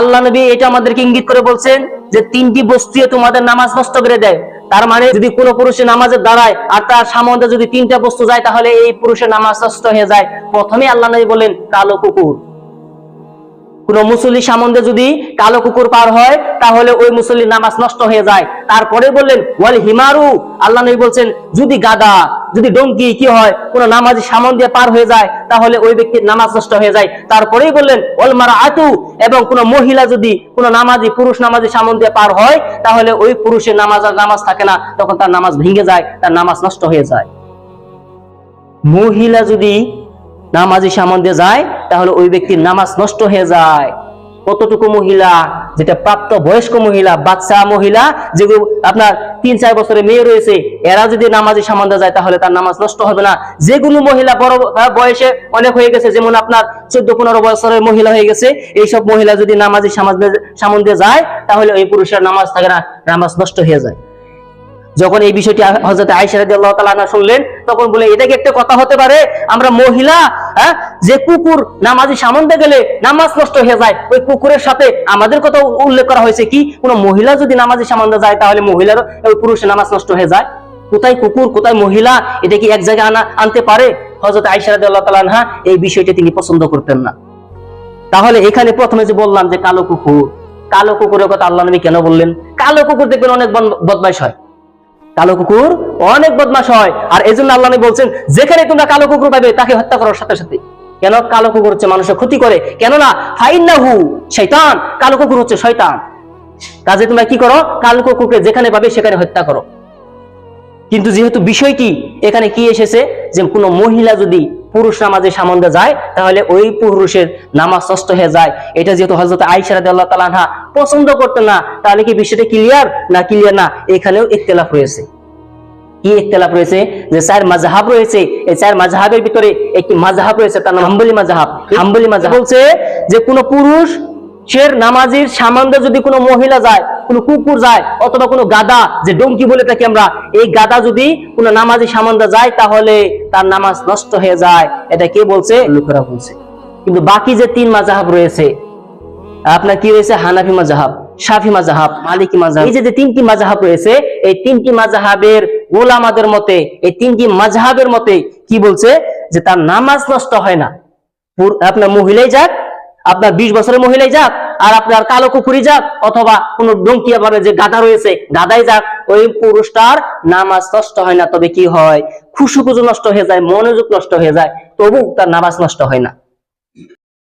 আল্লাহ নবী এটা আমাদেরকে ইঙ্গিত করে বলছেন যে তিনটি বস্তু তোমাদের নামাজ নষ্ট করে দেয়। তার মানে যদি কোনো পুরুষের নামাজে দাঁড়ায় আর তার সামনে যদি তিনটা বস্তু যায়, তাহলে এই পুরুষের নামাজ নষ্ট হয়ে যায়। প্রথমে আল্লাহ নবী বলেন কালো কুকুর। কোন মুসল্লি সামন্দে যদি কালো কুকুর পার হয়, তাহলে ওই মুসল্লির নামাজ নষ্ট হয়ে যায়। তারপরে বললেন, ওয়াল হিমারু? আল্লাহ নবী বলছেন, যদি গাদা, যদি ডঙ্কি কি হয়, কোন নামাজি সামন দিয়ে পার হয়ে যায়, তাহলে ওই ব্যক্তির নামাজ নষ্ট হয়ে যায়। তারপরেই বললেন, ওয়াল মারা আতু এবং কোন মহিলা যদি কোন নামাজি, পুরুষ নামাজি সামন দিয়ে পার হয়, তাহলে ওই পুরুষের নামাজ আর নামাজ থাকে না। তখন তার নামাজ ভেঙে যায়, তার নামাজ নষ্ট হয়ে যায়। মহিলা যদি নামাজি সামন্দে যায় তাহলে ওই ব্যক্তির নামাজ নষ্ট হয়ে যায়। কতটুকু মহিলা, যেটা প্রাপ্ত বয়স্ক মহিলা, বাচ্চা মহিলা যেগুলো আপনার তিন চার বছরের মেয়ে রয়েছে, এরা যদি নামাজি সামন্দে যায়, তাহলে তার নামাজ নষ্ট হবে না। যেগুলো মহিলা বড় বয়সে অনেক হয়ে গেছে, যেমন আপনার চোদ্দ পনেরো বছরের মহিলা হয়ে গেছে, এইসব মহিলা যদি নামাজি সামন্দে যায়, তাহলে ওই পুরুষের নামাজ থাকে না, নামাজ নষ্ট হয়ে যায়। যখন এই বিষয়টি হজরত আয়েশা রাদিয়াল্লাহু তাআলা আনহা শুনলেন, তখন বলে, এটা কি একটা কথা হতে পারে? আমরা মহিলা হ্যাঁ যে কুকুর নামাজি সামন্দে গেলে নামাজ নষ্ট হয়ে যায়, ওই কুকুরের সাথে আমাদের কথা উল্লেখ করা হয়েছে কি? কোন মহিলা যদি নামাজি সামন্দে যায়, তাহলে মহিলার ওই পুরুষের নামাজ নষ্ট হয়ে যায়। কোথায় কুকুর, কোথায় মহিলা? এটা কি এক জায়গায় আনা, আনতে পারে? হজরত আয়েশা রাদিয়াল্লাহু তাআলা আনহা এই বিষয়টি তিনি পছন্দ করতেন না। তাহলে এখানে প্রথমে যে বললাম যে কালো কুকুর, কালো কুকুরের কথা আল্লাহ নবী কেন বললেন? কালো কুকুর দেখবেন অনেক বদমাইশ হয়। কালো কুকুর অনেক বদমাশ হয়। আর এই জন্য আল্লাহ বলছেন যেখানে তোমরা কালো কুকুর পাবে, তাকে হত্যা করার সাথে সাথে। কেন? কালো কুকুর হচ্ছে মানুষের ক্ষতি করে। কেননা, ফাইন্নাহু শৈতান কালো কুকুর হচ্ছে শয়তান। কাজে তোমরা কি করো? কালো কুকুরকে যেখানে পাবে, সেখানে হত্যা করো। কিন্তু যেহেতু বিষয় কি? এখানে কি এসেছে? যে কোনো মহিলা যদি পুরুষ নামাজে সামন্দে যায়, তাহলে ওই পুরুষের নামাজ নষ্ট হয়ে যায়। এটা যেহেতু হজরত আইসা রাদিয়াল্লাহু তাআলা আনহা পছন্দ করতেন না, তাহলে কি বিষয়টা ক্লিয়ার না ক্লিয়ার না? এখানেও ইখতিলাফ রয়েছে। কি ইখতিলাফ রয়েছে? যে চার মাযহাব রয়েছে, এই চার মাযহাবের ভিতরে একটি মাযহাব রয়েছে, তার নাম হাম্বলি মাযহাব। হাম্বলি মাযহাব বলছে যে কোনো পুরুষ সের নামাজির সামান্দে যদি কোনো মহিলা যায়, কোনো কুকুর যায়, অথবা কোনো গাদা যে ডঙ্কি বলে থাকি আমরা, এই গাদা যদি কোনো নামাজি সামান্দে যায়, তাহলে তার নামাজ নষ্ট হয়ে যায়। এটা কে বলছে? লোকেরা বলছে। কিন্তু বাকি যে তিন মাজাহাব রয়েছে আপনার কি রয়েছে? হানাফি মাজাহাব শাফি মাজাহাব মালিকি মাজাহাব এই যে তিনটি মাজাহাব রয়েছে, এই তিনটি মাজাহাবের ওলামাদের মতে, এই তিনটি মাজাহাবের মতে কি বলছে? যে তার নামাজ নষ্ট হয় না। আপনার মহিলাই যাক, আপনার বিশ বছরের মহিলাই যাক, আর আপনার কালো কুকুরি যাক, অথবা কোন ডঙ্কিয়া পাবে যে গাদা রয়েছে গাদাই যাক, ওই পুরুষটার নামাজ নষ্ট হয় না। তবে কি হয়? খুশু খুশু নষ্ট হয়ে যায়, মনোযোগ নষ্ট হয়ে যায়, তবু তার নামাজ নষ্ট হয় না।